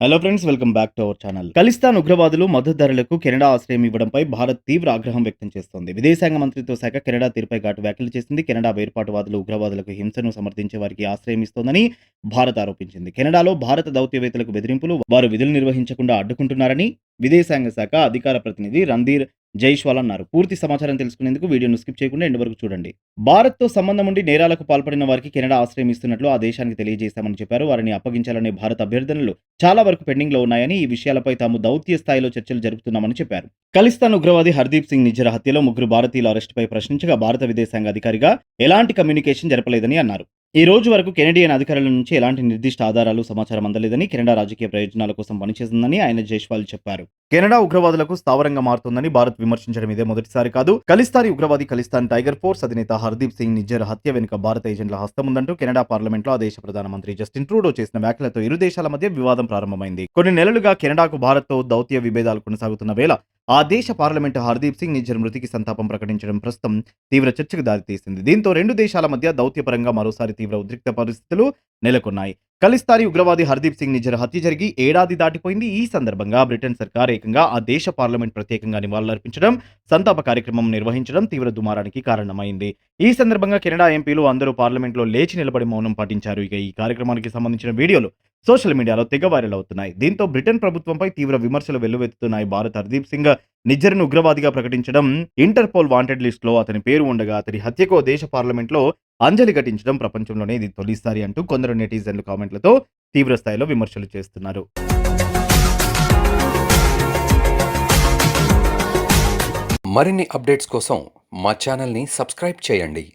Hello friends welcome back to our channel Khalistan ఉగ్రవాదులు మద్దతుదారులకు Canada ఆశ్రయం ఇవ్వడంపై భారత్ తీవ్ర ఆగ్రహం వ్యక్తం చేస్తోంది. విదేశాంగ మంత్రిత్వ శాఖ కెనడా తీరుపై ఘాటు వ్యాఖ్యలు చేసింది. కెనడా వేర్పాటువాదులు ఉగ్రవాదులకు హింసను సమర్థించే వారికి ఆశ్రయం ఇస్తోందని భారత్ ఆరోపించింది. కెనడాలో భారత దౌత్యవేత్తలకు బెదిరింపులు వారు విధులు నిర్వహించకుండా అడ్డుకుంటున్నారని విదేశాంగ శాఖ అధికార ప్రతినిధి రణధీర్ జైష్వాల్ అన్నారు పూర్తి సమాచారం తెలుసుకునేందుకు వీడియోను స్కిప్ చేయకుండా ఎండ్ వరకు చూడండి. భారత్తో సంబంధం ఉండి నేరాలకు పాల్పడిన వారికి కెనడా ఆశ్రయం ఇస్తున్నట్లు ఆ దేశానికి తెలియజేశామని చెప్పారు. వారిని అప్పగించాలనే భారత అభ్యర్థనలు చాలా వరకు పెండింగ్లో ఉన్నాయని ఈ విషయాలపై తాము దౌత్య స్థాయిలో చర్చలు జరుపుతున్నామని చెప్పారు. ఖలిస్తాన్ ఉగ్రవాది హర్దీప్ సింగ్ నిజ్జర్ హత్యలో ముగ్గురు భారతీయుల అరెస్టుపై ప్రశ్నించగా భారత విదేశాంగ అధికారిగా ఎలాంటి కమ్యూనికేషన్ జరపలేదని అన్నారు. ఈ రోజు వరకు కెనడియన్ అధికారుల నుంచి ఎలాంటి నిర్దిష్ట ఆధారాలు సమాచారం అందలేదని కెనడా రాజకీయ ప్రయోజనాల కోసం పనిచేస్తుందని ఆయన జైష్వాల్ చెప్పారు. కెనడా ఉగ్రవాదులకు స్థావరంగా మారుతుందని భారత్ విమర్శించడం ఇదే మొదటిసారి కాదు. ఖలిస్తానీ ఉగ్రవాది ఖలిస్తాన్ టైగర్ ఫోర్స్ అధినేత హర్దీప్ సింగ్ నిజ్జర్ హత్య వెనుక భారత ఏజెంట్ల హస్తం ఉందంటూ కెనడా పార్లమెంట్లో ఆ దేశ ప్రధానమంత్రి జస్టిన్ ట్రూడో చేసిన వ్యాఖ్యలతో ఇరు దేశాల మధ్య వివాదం ప్రారంభమైంది. కొన్ని నెలలుగా కెనడాకు భారత్తో దౌత్య విభేదాలు కొనసాగుతున్న వేళ ఆ దేశ పార్లమెంటు హర్దీప్ సింగ్ నిజ్జర్ మృతికి సంతాపం ప్రకటించడం ప్రస్తుతం తీవ్ర చర్చకు దారితీసింది. దీంతో రెండు దేశాల మధ్య దౌత్యపరంగా మరోసారి తీవ్ర ఉద్రిక్త పరిస్థితులు నెలకొన్నాయి. ఖలిస్తానీ ఉగ్రవాది హర్దీప్ సింగ్ నిజర్ హత్య జరిగి ఏడాది దాటిపోయింది. ఈ సందర్భంగా బ్రిటన్ సర్కార్ ఏకంగా ఆ దేశ పార్లమెంట్ ప్రత్యేకంగా నివాళులర్పించడం సంతాప కార్యక్రమం నిర్వహించడం తీవ్ర దుమారానికి కారణమైంది. ఈ సందర్భంగా కెనడా ఎంపీలు అందరూ పార్లమెంట్లో లేచి నిలబడి మౌనం పాటించారు. ఇక ఈ కార్యక్రమానికి సంబంధించిన వీడియోలు సోషల్ మీడియాలో తెగ వైరల్ అవుతున్నాయి. దీంతో బ్రిటన్ ప్రభుత్వంపై తీవ్ర విమర్శలు వెల్లువెత్తుతున్నాయి. భారత్ హర్దీప్ సింగ్ నిజ్జర్ను ఉగ్రవాదిగా ప్రకటించడం ఇంటర్పోల్ వాంటెడ్ లిస్ట్లో అతని పేరు ఉండగా అతని హత్యకు దేశ పార్లమెంట్లో అంజలి ఘటించడం ప్రపంచంలోనే ఇది తొలిసారి అంటూ కొందరు నెటిజన్లు కామెంట్ తీవ్ర స్థాయిలో విమర్శలు చేస్తున్నారు. మరిన్ని అప్డేట్స్ కోసం మా ఛానల్ని సబ్స్క్రైబ్ చేయండి.